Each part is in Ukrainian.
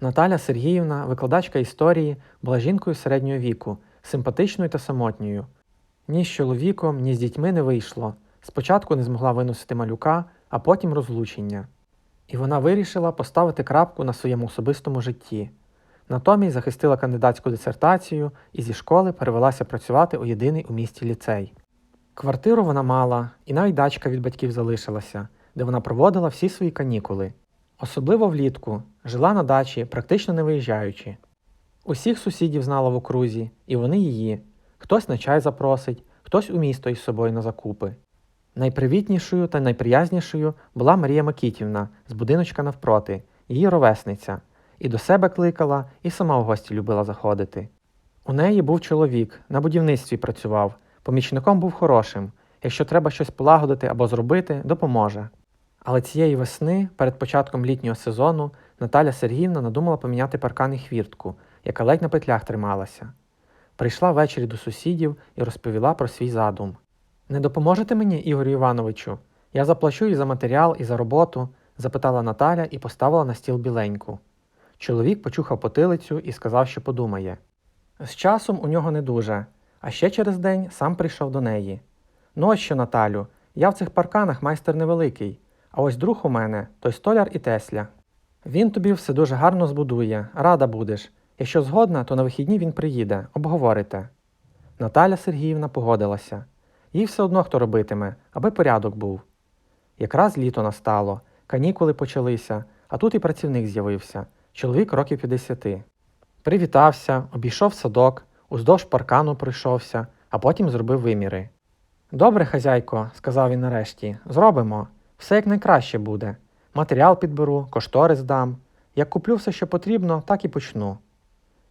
Наталя Сергіївна, викладачка історії, була жінкою середнього віку, симпатичною та самотньою. Ні з чоловіком, ні з дітьми не вийшло. Спочатку не змогла виносити малюка, а потім розлучення. І вона вирішила поставити крапку на своєму особистому житті. Натомість захистила кандидатську дисертацію і зі школи перевелася працювати у єдиний у місті ліцей. Квартиру вона мала, і навіть дачка від батьків залишилася, де вона проводила всі свої канікули. Особливо влітку жила на дачі, практично не виїжджаючи. Усіх сусідів знала в окрузі, і вони її. Хтось на чай запросить, хтось у місто із собою на закупи. Найпривітнішою та найприязнішою була Марія Микітівна з будиночка навпроти, її ровесниця, і до себе кликала, і сама в гості любила заходити. У неї був чоловік, на будівництві працював, помічником був хорошим. Якщо треба щось полагодити або зробити, допоможе. Але цієї весни, перед початком літнього сезону, Наталя Сергіївна надумала поміняти паркан і хвіртку, яка ледь на петлях трималася. Прийшла ввечері до сусідів і розповіла про свій задум. Не допоможете мені, Ігорю Івановичу? Я заплачу і за матеріал, і за роботу, запитала Наталя і поставила на стіл біленьку. Чоловік почухав потилицю і сказав, що подумає. З часом у нього не дуже, а ще через день сам прийшов до неї. Ну ось що, Наталю, я в цих парканах майстер невеликий, а ось друг у мене той столяр і Тесля. Він тобі все дуже гарно збудує, рада будеш. Якщо згодна, то на вихідні він приїде, обговорите. Наталя Сергіївна погодилася. Їй все одно хто робитиме, аби порядок був. Якраз літо настало, канікули почалися, а тут і працівник з'явився, чоловік років 50. Привітався, обійшов садок, уздовж паркану пройшовся, а потім зробив виміри. Добре, хазяйко, сказав він нарешті, зробимо. Все як найкраще буде. Матеріал підберу, кошторис дам. Як куплю все, що потрібно, так і почну.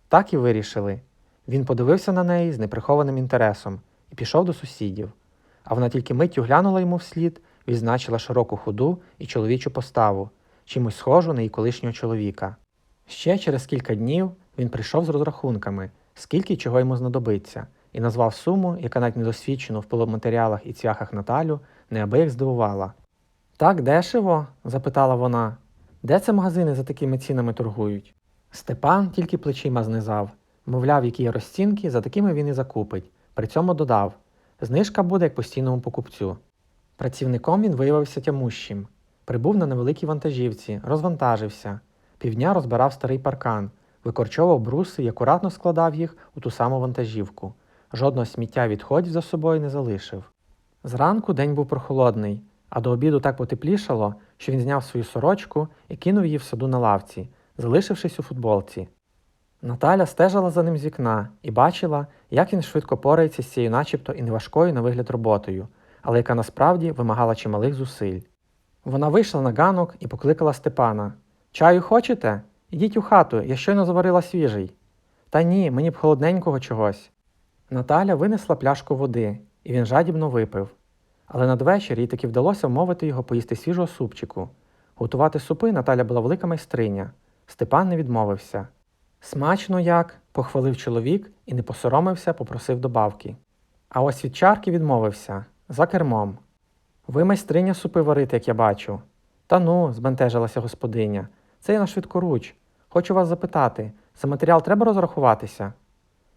Так і вирішили. Він подивився на неї з неприхованим інтересом і пішов до сусідів. А вона тільки миттю глянула йому вслід, відзначила широку ходу і чоловічу поставу, чимось схожу на її колишнього чоловіка. Ще через кілька днів він прийшов з розрахунками, скільки чого йому знадобиться, і назвав суму, яка навіть недосвідчену в поломатеріалах і цвяхах Наталю, неабияк здивувала. Так дешево? запитала вона. Де це магазини за такими цінами торгують? Степан тільки плечима знизав, мовляв, які є розцінки, за такими він і закупить. При цьому додав знижка буде як постійному покупцю. Працівником він виявився тямущим. Прибув на невеликій вантажівці, розвантажився, півдня розбирав старий паркан, викорчовував бруси і акуратно складав їх у ту саму вантажівку. Жодного сміття відходів за собою не залишив. Зранку день був прохолодний, а до обіду так потеплішало, що він зняв свою сорочку і кинув її в саду на лавці, залишившись у футболці. Наталя стежила за ним з вікна і бачила, як він швидко порається з цією начебто і неважкою на вигляд роботою, але яка насправді вимагала чималих зусиль. Вона вийшла на ганок і покликала Степана Чаю хочете? Ідіть у хату, я щойно заварила свіжий. Та ні, мені б холодненького чогось. Наталя винесла пляшку води, і він жадібно випив. Але надвечір їй таки вдалося вмовити його поїсти свіжого супчику. Готувати супи Наталя була велика майстриня. Степан не відмовився. Смачно як, похвалив чоловік і не посоромився, попросив добавки. А ось від чарки відмовився за кермом. Ви майстриня супи варити, як я бачу. Та ну, збентежилася господиня. Це я на швидкоруч. Хочу вас запитати, за матеріал треба розрахуватися?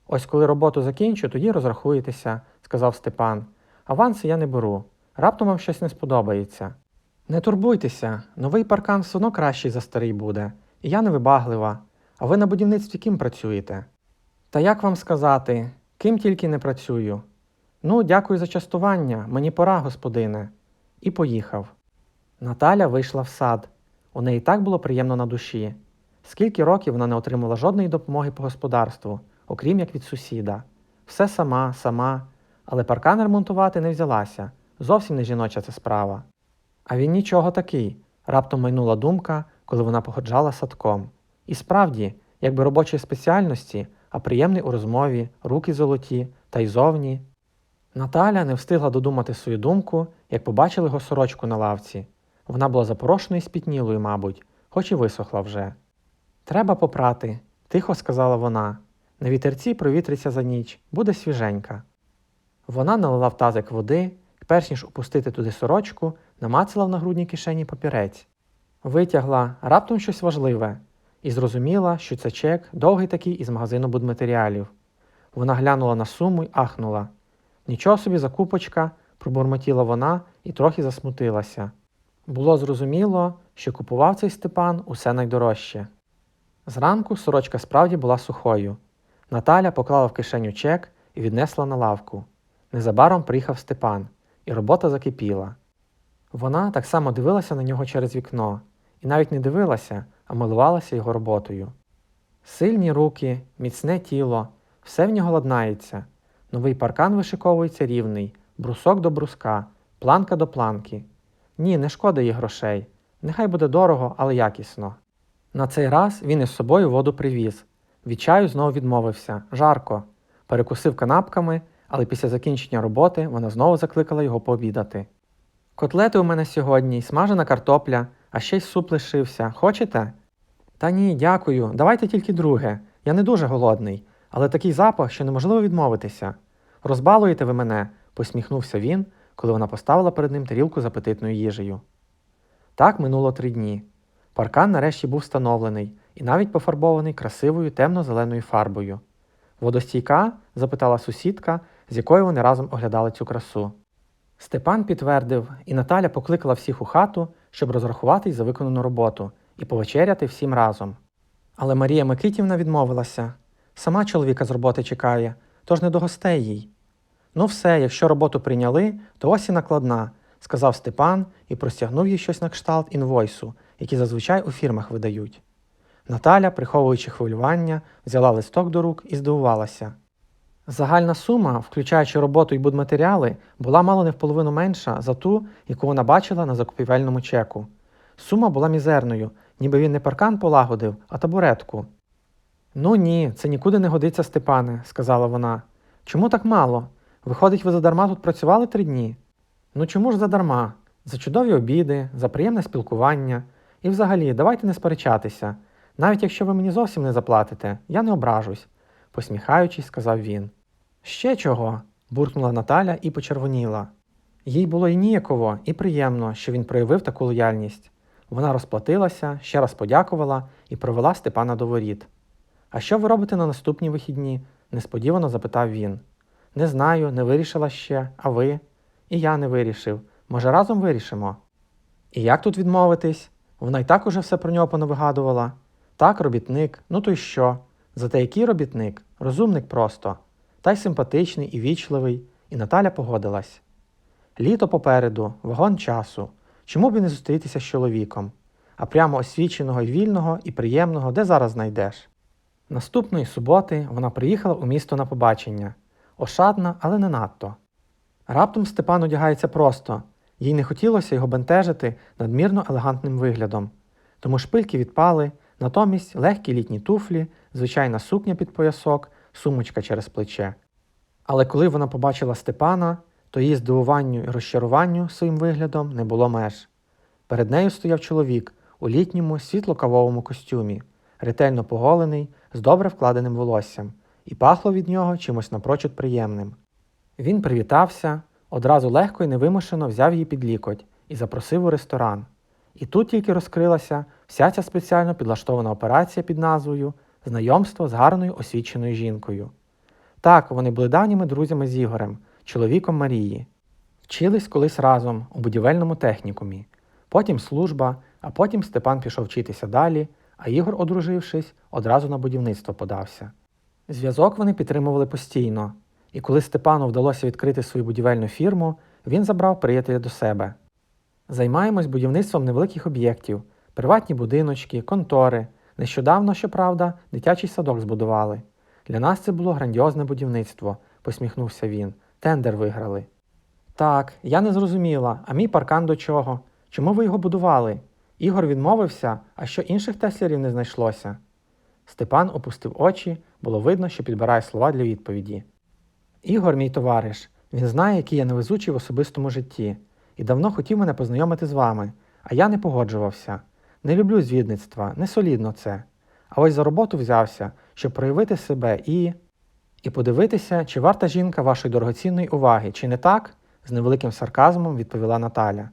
Ось коли роботу закінчу, тоді розрахуєтеся, сказав Степан. Аванси я не беру. Раптом вам щось не сподобається. Не турбуйтеся, новий паркан все одно кращий за старий буде, і я не вибаглива. А ви на будівництві ким працюєте? Та як вам сказати, ким тільки не працюю. Ну, дякую за частування, мені пора, господине. І поїхав. Наталя вийшла в сад. У неї так було приємно на душі. Скільки років вона не отримала жодної допомоги по господарству, окрім як від сусіда. Все сама, сама, але паркан ремонтувати не взялася. Зовсім не жіноча це справа. А він нічого такий, раптом майнула думка, коли вона походжала садком. І справді, якби робочої спеціальності, а приємний у розмові, руки золоті, та й зовні. Наталя не встигла додумати свою думку, як побачила його сорочку на лавці. Вона була запорошеною і спітнілою, мабуть, хоч і висохла вже. Треба попрати, тихо сказала вона. На вітерці провітриться за ніч, буде свіженька. Вона налила в тазик води перш ніж опустити туди сорочку, намацала в нагрудній кишені папірець. Витягла раптом щось важливе. і зрозуміла, що це чек довгий такий із магазину будматеріалів. Вона глянула на суму й ахнула. Нічого собі закупочка, пробурмотіла вона і трохи засмутилася. Було зрозуміло, що купував цей Степан усе найдорожче. Зранку сорочка справді була сухою. Наталя поклала в кишеню чек і віднесла на лавку. Незабаром приїхав Степан, і робота закипіла. Вона так само дивилася на нього через вікно, і навіть не дивилася, а милувалася його роботою. Сильні руки, міцне тіло, все в нього ладнається. Новий паркан вишиковується рівний, брусок до бруска, планка до планки. Ні, не шкода їй грошей. Нехай буде дорого, але якісно. На цей раз він із собою воду привіз. Від чаю знову відмовився жарко. Перекусив канапками, але після закінчення роботи вона знову закликала його пообідати. Котлети у мене сьогодні, й смажена картопля, а ще й суп лишився. Хочете? Та ні, дякую. Давайте тільки друге. Я не дуже голодний, але такий запах, що неможливо відмовитися. Розбалуєте ви мене, посміхнувся він, коли вона поставила перед ним тарілку з апетитною їжею. Так минуло три дні. Паркан нарешті був встановлений і навіть пофарбований красивою темно-зеленою фарбою. Водостійка? запитала сусідка, з якою вони разом оглядали цю красу. Степан підтвердив, і Наталя покликала всіх у хату, щоб розрахуватись за виконану роботу і повечеряти всім разом. Але Марія Микитівна відмовилася сама чоловіка з роботи чекає, тож не до гостей їй. Ну, все, якщо роботу прийняли, то ось і накладна, сказав Степан і простягнув їй щось на кшталт інвойсу, які зазвичай у фірмах видають. Наталя, приховуючи хвилювання, взяла листок до рук і здивувалася. Загальна сума, включаючи роботу і будматеріали, була мало не в половину менша за ту, яку вона бачила на закупівельному чеку. Сума була мізерною, ніби він не паркан полагодив, а табуретку. Ну ні, це нікуди не годиться, Степане, сказала вона. Чому так мало? Виходить, ви задарма тут працювали три дні? Ну чому ж задарма? За чудові обіди, за приємне спілкування. І взагалі, давайте не сперечатися. Навіть якщо ви мені зовсім не заплатите, я не ображусь, посміхаючись, сказав він. Ще чого? буркнула Наталя і почервоніла. Їй було і ніяково, і приємно, що він проявив таку лояльність. Вона розплатилася, ще раз подякувала і провела Степана до воріт. А що ви робите на наступні вихідні? несподівано запитав він. Не знаю, не вирішила ще, а ви? І я не вирішив. Може, разом вирішимо? І як тут відмовитись? Вона й так уже все про нього понавигадувала. Так, робітник, ну то й що? Зате який робітник? Розумник просто, та й симпатичний і вічливий, і Наталя погодилась. Літо попереду, вагон часу. Чому б і не зустрітися з чоловіком? А прямо освіченого і вільного і приємного де зараз знайдеш? Наступної суботи вона приїхала у місто на побачення. Ошатна, але не надто. Раптом Степан одягається просто, їй не хотілося його бентежити надмірно елегантним виглядом. Тому шпильки відпали, натомість легкі літні туфлі, звичайна сукня під поясок, сумочка через плече. Але коли вона побачила Степана, то її здивуванню і розчаруванню своїм виглядом не було меж. Перед нею стояв чоловік у літньому світло-кавовому костюмі, ретельно поголений, з добре вкладеним волоссям, і пахло від нього чимось напрочуд приємним. Він привітався, одразу легко і невимушено взяв її під лікоть і запросив у ресторан. І тут тільки розкрилася вся ця спеціально підлаштована операція під назвою Знайомство з гарною освіченою жінкою. Так, вони були давніми друзями з Ігорем, чоловіком Марії. Вчились колись разом у будівельному технікумі, потім служба, а потім Степан пішов вчитися далі, а Ігор, одружившись, одразу на будівництво подався. Зв'язок вони підтримували постійно, і коли Степану вдалося відкрити свою будівельну фірму, він забрав приятеля до себе. Займаємось будівництвом невеликих об'єктів, приватні будиночки, контори. Нещодавно, щоправда, дитячий садок збудували. Для нас це було грандіозне будівництво, посміхнувся він. Тендер виграли. Так, я не зрозуміла, а мій паркан до чого? Чому ви його будували? Ігор відмовився, а що інших теслерів не знайшлося. Степан опустив очі, було видно, що підбирає слова для відповіді. Ігор, мій товариш, він знає, який я невезучий в особистому житті, і давно хотів мене познайомити з вами, а я не погоджувався. Не люблю звідництва, не солідно це. А ось за роботу взявся, щоб проявити себе і. і подивитися, чи варта жінка вашої дорогоцінної уваги, чи не так? з невеликим сарказмом відповіла Наталя.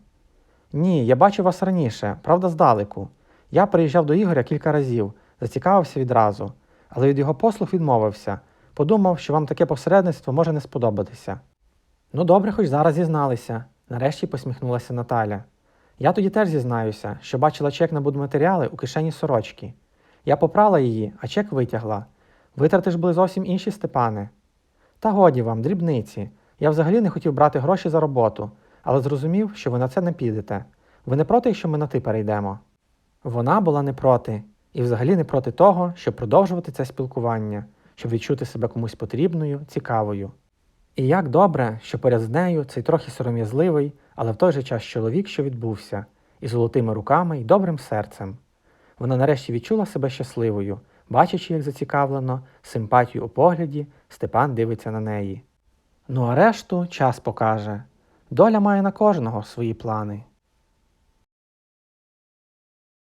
Ні, я бачив вас раніше, правда, здалеку. Я приїжджав до Ігоря кілька разів, зацікавився відразу, але від його послуг відмовився, подумав, що вам таке посередництво може не сподобатися. Ну, добре, хоч зараз зізналися, нарешті посміхнулася Наталя. Я тоді теж зізнаюся, що бачила чек на будматеріали у кишені сорочки. Я попрала її, а чек витягла. Витрати ж були зовсім інші, Степане. Та годі вам, дрібниці. Я взагалі не хотів брати гроші за роботу, але зрозумів, що ви на це не підете. Ви не проти, якщо ми на ти перейдемо? Вона була не проти, і взагалі не проти того, щоб продовжувати це спілкування, щоб відчути себе комусь потрібною, цікавою. І як добре, що поряд з нею цей трохи сором'язливий, але в той же час чоловік, що відбувся, із золотими руками і добрим серцем. Вона нарешті відчула себе щасливою, бачачи, як зацікавлено, симпатію у погляді, Степан дивиться на неї. Ну а решту час покаже. Доля має на кожного свої плани.